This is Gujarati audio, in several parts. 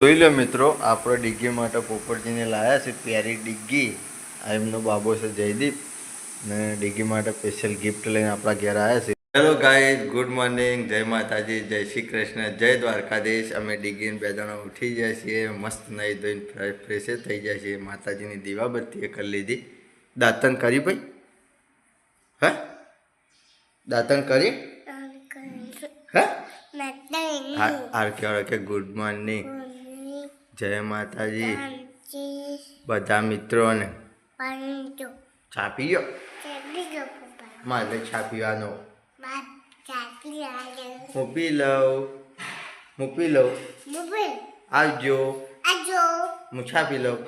જોઈ લો મિત્રો આપણે ડિગ્ગી માટે પોપટજીને લાવ્યા છે પ્યારી ડિગ્ગી આ એમનો બાબો છે જયદીપ ને ડિગ્ગી માટે સ્પેશિયલ ગિફ્ટ લઈને આપણા ઘેર આવ્યા છે. હેલો ગાઈઝ ગુડ મોર્નિંગ જય માતાજી જય શ્રી કૃષ્ણ જય દ્વારકાધીશ. અમે ડિગ્ગીને બે જણા ઉઠી જાય છીએ મસ્ત નહીં ધોઈને ફ્રેશ ફ્રેશ થઈ જાય છે માતાજીની દીવાબત્તીએ કરી લીધી. દાંતન કરી ભાઈ? હા? દાંતન કરી? હા? આર કહેવાય કે ગુડ મોર્નિંગ જય માતાજી. બધા મિત્રોને ચા પીયો? મારે ચા પીવાનો. હું પી લઉં. હું પી લઉં આવજો. હું ચા પી લઉં.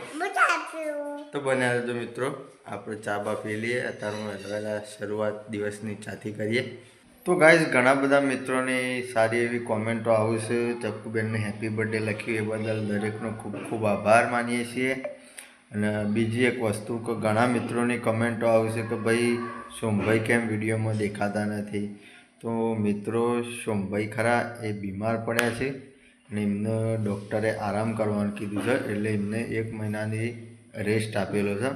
તો બનાવે તો મિત્રો. આપણે ચા બા પી લઈએ. અત્યારે વહેલા શરૂઆત દિવસની ચાથી કરીએ. તો ગાઈઝ ઘણા બધા મિત્રોની સારી એવી કોમેન્ટો આવશે ચપ્પુબેનને હેપી બર્થડે લખ્યું, એ બદલ દરેકનો ખૂબ ખૂબ આભાર માનીએ છીએ. અને બીજી એક વસ્તુ કે ઘણા મિત્રોની કમેન્ટો આવશે કે ભાઈ, સોમભાઈ કેમ વિડીયોમાં દેખાતા નથી? તો મિત્રો, સોમભાઈ ખરા એ બીમાર પડ્યા છે અને એમને ડૉક્ટરે આરામ કરવાનું કીધું છે. એટલે એમને એક મહિનાની રેસ્ટ આપેલો છે.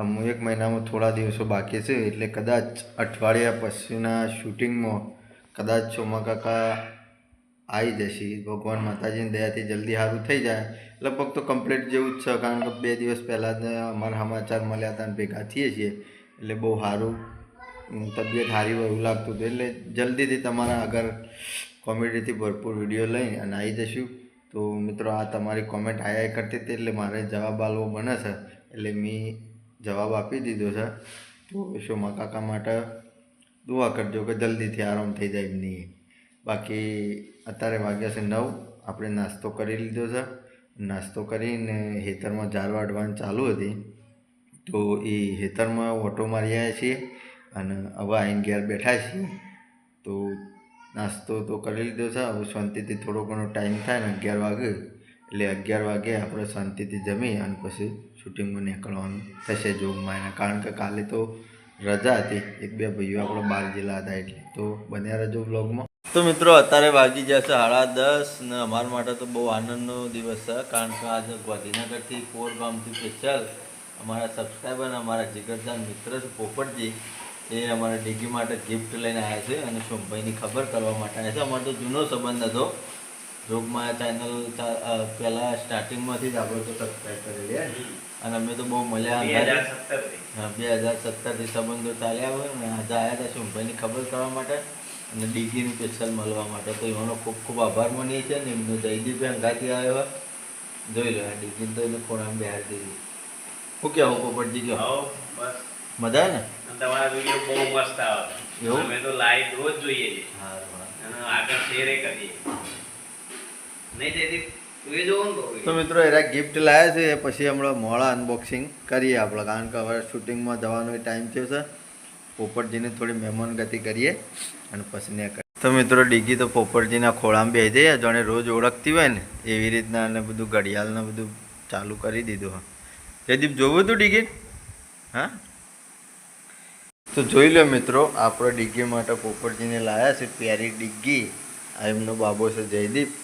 અમુક એક મહિનામાં થોડા દિવસો બાકી છે, એટલે કદાચ અઠવાડિયા પછીના શૂટિંગમાં કદાચ સોમા કાકા આવી જશે. ભગવાન માતાજીની દયાથી જલ્દી સારું થઈ જાય. લગભગ તો કમ્પ્લીટ જેવું જ છે, કારણ કે બે દિવસ પહેલાં અમારા સમાચાર મળ્યા હતા અને ભેગા થઈએ છીએ. એટલે બહુ સારું તબિયત સારી હોય એવું લાગતું હતું. એટલે જલ્દીથી તમારા આગળ કોમેડીથી ભરપૂર વીડિયો લઈ અને આવી જશું. તો મિત્રો, આ તમારી કોમેન્ટ આયા કરતી હતી, એટલે મારે જવાબ આલવો બને છે. એટલે મેં જવાબ આપી દીધો છે. તો શોમા કાકા માટે દુઆ કરજો કે જલ્દીથી આરામ થઈ જાય એમની. બાકી અત્યારે વાગ્યા છે નવ. આપણે નાસ્તો કરી લીધો છે. નાસ્તો કરીને હેતરમાં ઝાર અડવાનું ચાલુ હતી. તો એ હેતરમાં ઓટો મારી આવ્યા છીએ અને હવે આવીને ઘેર બેઠા છીએ. તો નાસ્તો તો કરી લીધો છે. હવે શાંતિથી થોડો ઘણો ટાઈમ થાય ને અગિયાર વાગે એટલે અગિયાર વાગે આપણે શાંતિથી જમી અને પછી શૂટિંગમાં નીકળવાનું થશે જોગમાં એના કારણ કે કાલે તો રજા હતી, એક બે ભાઈઓ આપણે બાર જિલ્લા હતા એટલે તો બન્યા રજો બ્લોગમાં તો મિત્રો, અત્યારે વાગી જશે સાડા દસ ને અમારા માટે તો બહુ આનંદનો દિવસ છે, કારણ કે આજે ગાંધીનગરથી પોર ગામથી સ્પેશિયલ અમારા સબસ્ક્રાઈબર અમારા જીગરજાન મિત્ર છે, પોપટજી, એ અમારા ડિગ્રી માટે ગિફ્ટ લઈને આવ્યા છે અને સોમભાઈની ખબર કરવા માટે આવ્યા છે. અમારો તો જૂનો સંબંધ હતો. જોગમાં ચેનલ પહેલાં સ્ટાર્ટિંગમાંથી જ આપણે તો સબસ્ક્રાઈબ કરેલી અને અમે તો બહુ મજા હા બે હજાર સત્તરથી સંબંધો ચાલ્યા હોય અને આજે આવ્યા હતા શુંભાઈની ખબર કરવા માટે અને ડીગીનું સ્પેશિયલ મળવા માટે. તો એનો ખૂબ ખૂબ આભાર માનીએ છીએ ને એમનો જયદીપ અંગાથી આવ્યો જોઈ લો આ ડીગીને તો એને ખોરામાં બહાર દીધી. શું કહેવું પોપટજી કહો બસ. મજા ને? તમારા વીડિયો બહુ મસ્ત આવે. એવું? અમે તો લાઈવ રોજ જોઈએ છીએ. અને આગળ શેરે કરીએ. તું મિત્રો એરા ગિફ્ટ લાવ્યા છે એ પછી હમણાં મોડા અનબોક્સિંગ કરીએ આપણે, કારણ કે હવે શૂટિંગમાં જવાનો ટાઈમ થયો છે. પોપટજીને થોડી મહેમાન ગતિ કરીએ અને પછી ને તો મિત્રો, ડીગી તો પોપટજીના ખોળામાં બેસી જઈએ, જાણે રોજ ઓળખતી હોય ને, એવી રીતના અને બધું ઘડિયાળને બધું ચાલુ કરી દીધું હા જયદીપ, જોવું હતું ડીગી? હા? તો જોઈ લો મિત્રો, આપણે ડીગી માટે પોપટજીને લાવ્યા છે, પ્યારી ડીગી, આ એમનો બાબો છે જયદીપ.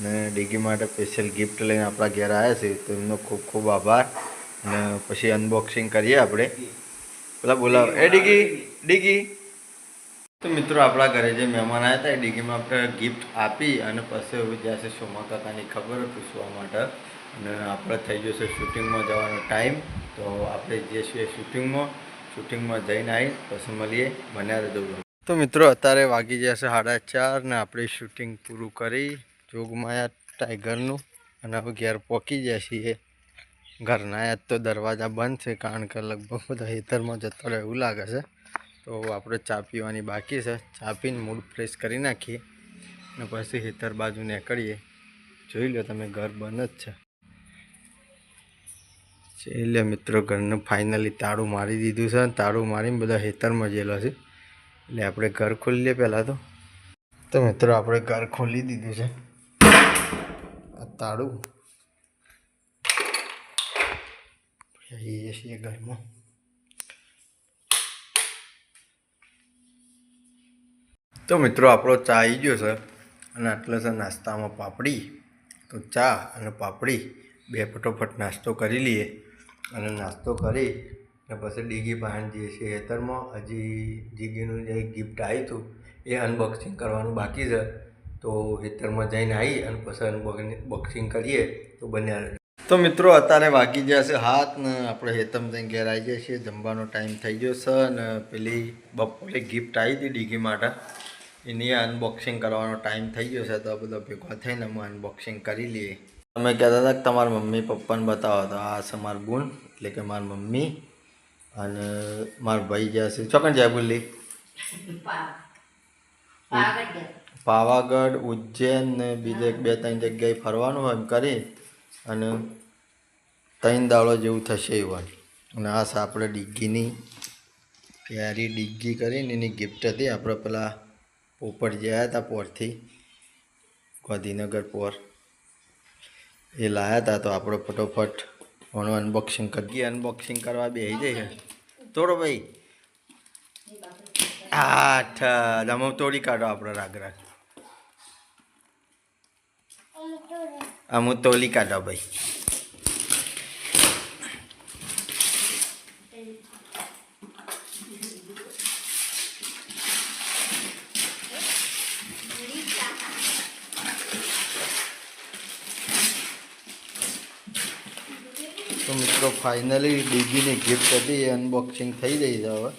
ને ડીગી માટે સ્પેશિયલ ગિફ્ટ લઈને આપણા ઘેર આવ્યા છે, તો એમનો ખૂબ ખૂબ આભાર. ને પછી અનબોક્સિંગ કરીએ આપણે. પેલા બોલાવો. એ ડીગી ડીગી. તો મિત્રો આપણા ઘરે જે મહેમાન આવ્યા હતા, એ ડીગીમાં આપણે ગિફ્ટ આપી અને પછી જ્યાં છે સોમા કાકાની ખબર પૂછવા માટે. અને આપણે થઈ જશે શૂટિંગમાં જવાનો ટાઈમ તો આપણે જે છે શૂટિંગમાં શૂટિંગમાં જઈને આવી પછી મળીએ. બન્યા રહેજો. તો મિત્રો, અત્યારે વાગી જશે સાડા ચાર ને આપણે શૂટિંગ પૂરું કરી. જોગમાયા ટાઈગરનું અને હવે ઘેર પહોંચી જાય છીએ. ઘરના યાદ તો દરવાજા બંધ છે, કારણ કે લગભગ બધા હેતરમાં જતો રહે એવું લાગે છે. તો આપણે ચા પીવાની બાકી છે. ચા પીને મૂડ ફ્રેશ કરી નાખીએ અને પછી હેતર બાજુ નીકળીએ. જોઈ લો તમે, ઘર બંધ જ છે. એટલે મિત્રો, ઘરનું ફાઇનલી તાળું મારી દીધું છે તાળું મારીને બધા હેતરમાં જેલો છે. એટલે આપણે ઘર ખોલી લઈએ પહેલાં તો. તો મિત્રો, આપણે ઘર ખોલી દીધું છે. આ તાળું. જઈએ છીએ ઘરમાં. તો મિત્રો, આપણો ચા આવી ગયો છે અને આટલે છે નાસ્તામાં પાપડી. તો ચા અને પાપડી બે ફટોફટ નાસ્તો કરી લઈએ અને નાસ્તો કરી અને પછી ડીગી બહાર જઈએ છીએ ખેતરમાં, હજી જીગીનું જે ગિફ્ટ આવ્યું હતું એ અનબોક્સિંગ કરવાનું બાકી છે. તો ખેતરમાં જઈને આવી અને પછી બોક્સિંગ કરીએ તો બન્યા. તો મિત્રો અત્યારે વાગી જશે હાથ ને આપણે હેતમ જઈને ઘેર આવી જાય છીએ. જમવાનો ટાઈમ થઈ ગયો છે અને પેલી બપોરે ગિફ્ટ આવી હતી ડીગી માટે. એની અનબોક્સિંગ કરવાનો ટાઈમ થઈ ગયો છે તો આ બધા ભેગા થઈને અમે અનબોક્સિંગ કરી લઈએ. તમે કહેતા હતા કે તમારા મમ્મી પપ્પાને બતાવો. તો આ છે મારા ગુણ એટલે કે મારા મમ્મી અને મારા ભાઈ જ્યાં છે. ચોકન જાય બોલી. પાવાગઢ, ઉજ્જૈન ને બીજે બે ત્રણ જગ્યાએ ફરવાનું એમ કરી અને ત્રણ દાડો જેવું થશે એવું અને આ છે આપણે ડિગ્ગીની પ્યારી ડિગ્ગી કરીને એની ગિફ્ટ હતી. આપણે પેલા પોપટ આવ્યા હતા પોરથી, ગાંધીનગર પોર, એ લાયા હતા તો આપણે ફટોફટ ઓનું અનબોક્સિંગ કરીએ અનબોક્સિંગ કરવા બે જઈએ. તોડો ભાઈ. આઠ દમો તોડી કાઢો આપણે રાગરા અમુ તોલી કાઢો ભાઈ તો મિત્રો ફાઇનલી ડીગીની ગિફ્ટ હતી એ અનબોક્સિંગ થઈ ગઈ છે હવે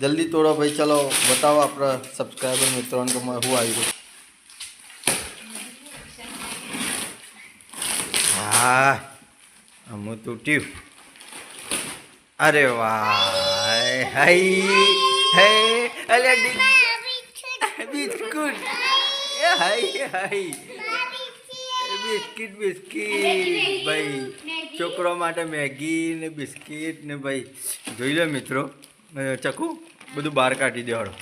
જલ્દી તોડો ભાઈ ચલો બતાવો આપણા સબસ્ક્રાઈબર મિત્રોને કે શું આવ્યું હા અમું તૂટ્યું. અરે વાહ હાઈ હે અલે biscuit. Hi hi. Biscuit biscuit, ભાઈ. છોકરો માટે મેગી ને બિસ્કિટ ને ભાઈ. જોઈ લો મિત્રો ચકુ, બધું બહાર કાઢી દેવાડો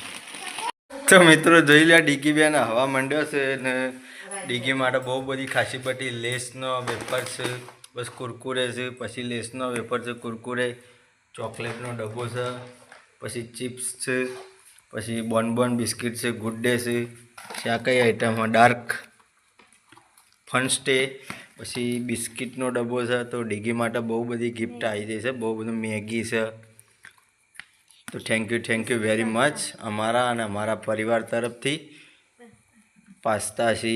તો મિત્રો, જોઈ લે ડીકી બેન હવા માંડ્યો છે ને ડીગી માટે બહુ બધી ખાસી બધી લેસનો વેફર છે. બસ કુરકુરે છે, પછી લેસનો વેફર છે, કુરકુરે, ચોકલેટનો ડબ્બો છે, પછી ચિપ્સ છે, પછી બોનબોન બિસ્કિટ છે, ગુડ ડે છે પછી કઈ આઈટમ ડાર્ક ફન સ્ટે પછી બિસ્કિટનો ડબ્બો છે, તો ડીગી માટે બહુ બધી ગિફ્ટ આવી ગઈ છે, બહુ બધું મેગી છે. તો thank you thank you very much અમારા અને અમારા પરિવાર તરફથી પાસ્તા છે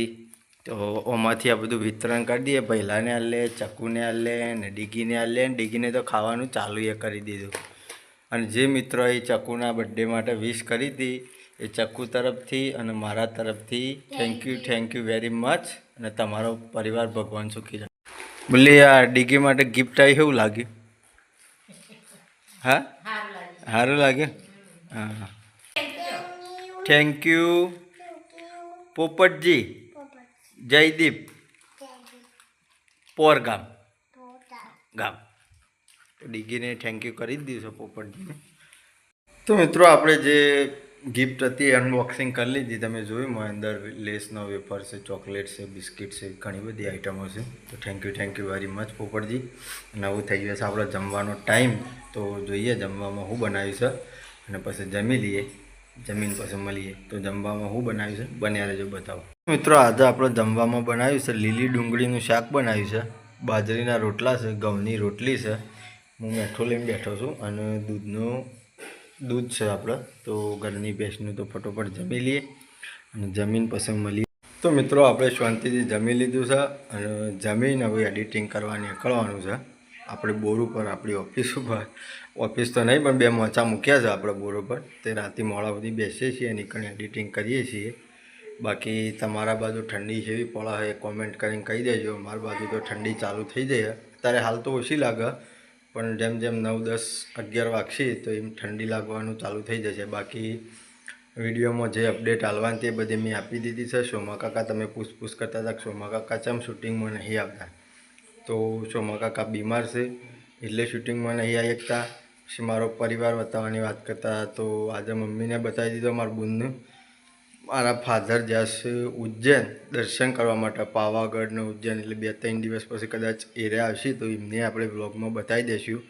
તો ઓમાંથી આ બધું વિતરણ કરી દઈએ. પહેલાંને આલે ચક્કુને આલે ને ડીગીને આલે. ને ડીગીને તો ખાવાનું ચાલુ એ કરી દીધું. અને જે મિત્રોએ ચક્કુના બર્થડે માટે વિશ કરી હતી એ ચક્કુ તરફથી અને મારા તરફથી thank you thank you very much અને તમારો પરિવાર ભગવાન સુખી રહે. બોલી આ ડીગી માટે ગિફ્ટ આવી એવું લાગ્યું? હા? સારું લાગ્યું હા. Thank you Popatji. Jaydeep Por ગામ. ગામ. ડીગીને થેન્ક યુ કરી જ દીધું પોપટજીને. તો મિત્રો, આપણે જે ગિફ્ટ હતી અનબોક્સિંગ કરી લીધી. તમે જોયું મને અંદર લેસનો વેફર છે, ચોકલેટ છે, બિસ્કિટ છે, ઘણી બધી આઈટમો છે. તો thank you thank you very much Popatji. અને આવું થઈ ગયું છે આપણો જમવાનો ટાઈમ તો જોઈએ જમવામાં શું બનાવ્યું છે. અને પછી જમી લઈએ. જમીન પછી મળીએ. તો જમવામાં શું બનાવ્યું છે? બન્યા રહેજો, બતાવો. મિત્રો, આજે આપણે જમવામાં બનાવ્યું છે, લીલી ડુંગળીનું શાક બનાવ્યું છે. બાજરીના રોટલા છે, ઘઉંની રોટલી છે. હું મેઠો લઈને બેઠો છું અને દૂધનું, દૂધ છે આપણે. તો ઘરની ભેંસનું તો ફટોફટ જમી લઈએ અને જમીન પછી મળીએ તો મિત્રો, આપણે શાંતિથી જમી લીધું છે અને જમીન હવે એડિટિંગ કરવાની નીકળવાનું છે. આપણે બોર ઉપર, આપણી ઓફિસ ઉપર. ઓફિસ તો નહીં, પણ બે મોચા મૂક્યા છે આપણે બોર ઉપર. તે રાતે મોડા સુધી બેસીએ છીએ નીકળી એડિટિંગ કરીએ છીએ. બાકી તમારા બાજુ ઠંડી જેવી પડે હોય કોમેન્ટ કરીને કહી દેજો. મારી બાજુ તો ઠંડી ચાલુ થઈ જાય. અત્યારે હાલ તો ઓછી લાગે, પણ જેમ જેમ નવ દસ અગિયાર વાગશે તો એમ ઠંડી લાગવાનું ચાલુ થઈ જશે. બાકી વિડીયોમાં જે અપડેટ હાલવાની તે બધી મેં આપી દીધી છે. સોમા કાકા તમે પૂછપૂછ કરતા હતા સોમા કાકા ચમ શૂટિંગમાં નહીં આવતા? તો સોમા કાકા બીમાર છે, એટલે શૂટિંગમાં નહીં આવી શકતા. મારો પરિવાર બતાવવાની વાત કરતા તો આજે મમ્મીને બતાવી દીધો, મારા બુનને. મારા ફાધર જશે ઉજ્જૈન. દર્શન કરવા માટે પાવાગઢ ને ઉજ્જૈન, એટલે બે ત્રણ દિવસ પછી કદાચ એરિયા આવશે તો એમને આપણે બ્લોગમાં બતાવી દઈશું.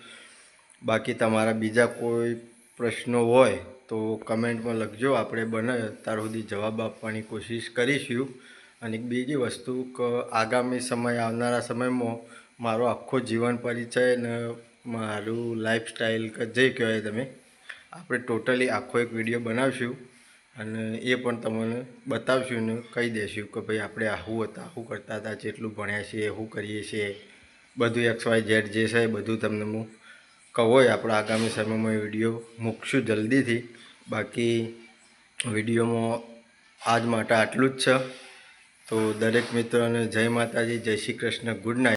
બાકી તમારા બીજા કોઈ પ્રશ્નો હોય, તો કમેન્ટમાં લખજો. આપણે બને ત્યાર સુધી જવાબ આપવાની કોશિશ કરીશું. અને બીજી વસ્તુ કે આગામી સમય, આવનારા સમયમાં મારો આખો જીવન પરિચય ને મારું લાઈફસ્ટાઈલ જે કહેવાય તમે, આપણે ટોટલી આખો એક વીડિયો બનાવશું. અને એ પણ તમને બતાવશું ને કહી દઈશું કે ભાઈ આપણે આવું હતા આવું કરતા હતા, જેટલું ભણ્યા છીએ શું કરીએ છીએ. બધું એક્સ વાય ઝેડ જે છે બધું તમને હું કહો આપણે આગામી સમયમાં વીડિયો મૂકશું જલ્દીથી. બાકી વિડીયોમાં આજ માટે આટલું જ છે. તો દરેક મિત્રોને જય માતાજી, જય શ્રી કૃષ્ણ, ગુડ નાઇટ